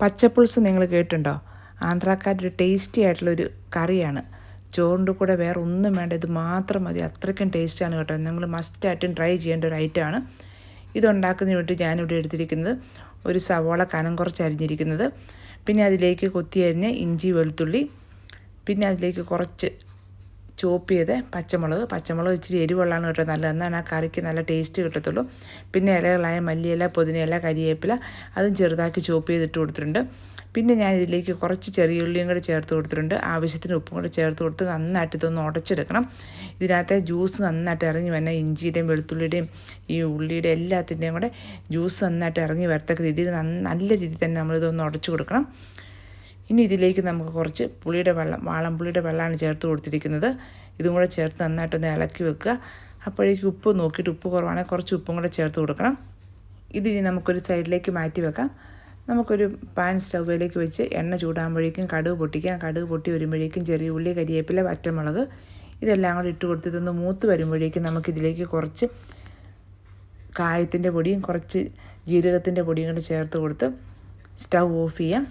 പച്ചപ്പുൾസ് നിങ്ങൾ കേട്ടിട്ടുണ്ടോ? ആന്ധ്രാക്കാരുടെ ടേസ്റ്റി ആയിട്ടുള്ളൊരു കറിയാണ്. ചോറിന്റെ കൂടെ വേറെ ഒന്നും വേണ്ട ഇത് മാത്രം മതി. അത്രയ്ക്കും ടേസ്റ്റാണ് കേട്ടോ. നിങ്ങൾ മസ്റ്റായിട്ടും ട്രൈ ചെയ്യേണ്ട ഒരു ഐറ്റമാണ് ഇതുണ്ടാക്കുന്നതിന് വേണ്ടി ഞാനിവിടെ എടുത്തിരിക്കുന്നത് ഒരു സവോള കനം കുറച്ച് അരിഞ്ഞിരിക്കുന്നത്. പിന്നെ അതിലേക്ക് കൊത്തി ഇഞ്ചി വെളുത്തുള്ളി പിന്നെ അതിലേക്ക് കുറച്ച് ചോപ്പ് ചെയ്ത് പച്ചമുളക് പച്ചമുളക് ഇച്ചിരി എരിവുള്ളതാണ് കേട്ടോ നല്ലത്. എന്നാണ് ആ കറിക്ക് നല്ല ടേസ്റ്റ് കിട്ടത്തുള്ളൂ. പിന്നെ ഇലകളായ മല്ലിയില പുതിനയില കരിയേപ്പില അതും ചെറുതാക്കി ചോപ്പ് ചെയ്തിട്ട് കൊടുത്തിട്ടുണ്ട്. പിന്നെ ഞാൻ ഇതിലേക്ക് കുറച്ച് ചെറിയ ഉള്ളിയും കൂടെ ചേർത്ത് കൊടുത്തിട്ടുണ്ട്. ആവശ്യത്തിന് ഉപ്പും കൂടെ ചേർത്ത് കൊടുത്ത് നന്നായിട്ട് ഇതൊന്ന് ഉടച്ചെടുക്കണം. ഇതിനകത്തെ ജ്യൂസ് നന്നായിട്ട് ഇറങ്ങി വന്ന ഇഞ്ചിയുടെയും വെളുത്തുള്ളിയുടെയും ഈ ഉള്ളിയുടെ എല്ലാത്തിന്റെയും കൂടെ ജ്യൂസ് നന്നായിട്ട് ഇറങ്ങി വരത്തക്ക രീതിയിൽ നല്ല രീതിയിൽ തന്നെ നമ്മളിതൊന്ന് ഉടച്ചു കൊടുക്കണം. ഇനി ഇതിലേക്ക് നമുക്ക് കുറച്ച് പുളിയുടെ വെള്ളം വാളംപുളിയുടെ വെള്ളമാണ് ചേർത്ത് കൊടുത്തിരിക്കുന്നത്. ഇതും കൂടെ ചേർത്ത് നന്നായിട്ടൊന്ന് ഇളക്കി വെക്കുക. അപ്പോഴേക്ക് ഉപ്പ് നോക്കിയിട്ട് ഉപ്പ് കുറവാണെങ്കിൽ കുറച്ച് ഉപ്പും കൂടെ ചേർത്ത് കൊടുക്കണം. ഇതിനി നമുക്കൊരു സൈഡിലേക്ക് മാറ്റി വെക്കാം. നമുക്കൊരു പാൻ സ്റ്റൗവിലേക്ക് വെച്ച് എണ്ണ ചൂടാകുമ്പോഴേക്കും കടുക് പൊട്ടിക്കാം. കടുക് പൊട്ടി വരുമ്പോഴേക്കും ചെറിയ ഉള്ളി കരിയേപ്പില വറ്റമുളക് ഇതെല്ലാം കൂടി ഇട്ട് കൊടുത്തിട്ടൊന്ന് മൂത്ത് വരുമ്പോഴേക്കും നമുക്കിതിലേക്ക് കുറച്ച് കായത്തിന്റെ പൊടിയും കുറച്ച് ജീരകത്തിന്റെ പൊടിയും കൂടെ ചേർത്ത് കൊടുത്ത് സ്റ്റൗ ഓഫ് ചെയ്യാം.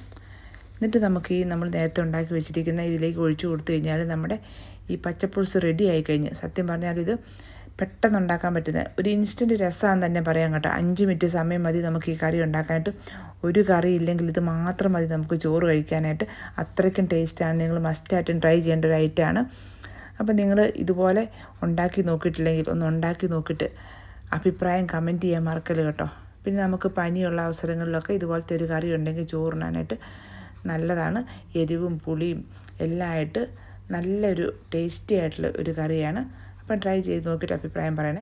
എന്നിട്ട് നമുക്ക് ഈ നമ്മൾ നേരത്തെ ഉണ്ടാക്കി വെച്ചിരിക്കുന്ന ഇതിലേക്ക് ഒഴിച്ചു കൊടുത്തു കഴിഞ്ഞാൽ നമ്മുടെ ഈ പച്ചപ്പുൾസ് റെഡി ആയി സത്യം പറഞ്ഞാൽ ഇത് പെട്ടെന്ന് ഉണ്ടാക്കാൻ പറ്റുന്ന ഒരു ഇൻസ്റ്റന്റ് രസമാണെന്ന് തന്നെ പറയാം കേട്ടോ. അഞ്ച് മിനിറ്റ് സമയം മതി നമുക്ക് ഈ കറി ഉണ്ടാക്കാനായിട്ട്. ഒരു കറി ഇല്ലെങ്കിൽ ഇത് മാത്രം മതി നമുക്ക് ചോറ് കഴിക്കാനായിട്ട്. അത്രയ്ക്കും ടേസ്റ്റാണ് നിങ്ങൾ മസ്റ്റായിട്ടും ട്രൈ ചെയ്യേണ്ട ഒരു ഐറ്റമാണ് അപ്പം നിങ്ങൾ ഇതുപോലെ ഉണ്ടാക്കി നോക്കിയിട്ടില്ലെങ്കിൽ ഒന്ന് ഉണ്ടാക്കി നോക്കിയിട്ട് അഭിപ്രായം കമന്റ് ചെയ്യാൻ മറക്കൽ കേട്ടോ. പിന്നെ നമുക്ക് പനിയുള്ള അവസരങ്ങളിലൊക്കെ ഇതുപോലത്തെ ഒരു കറി ഉണ്ടെങ്കിൽ ചോറിനാനായിട്ട് നല്ലതാണ്. എരിവും പുളിയും എല്ലാം ആയിട്ട് നല്ലൊരു ടേസ്റ്റി ആയിട്ടുള്ള ഒരു കറിയാണ്. അപ്പം ട്രൈ ചെയ്ത് നോക്കിയിട്ട് അഭിപ്രായം പറയണേ.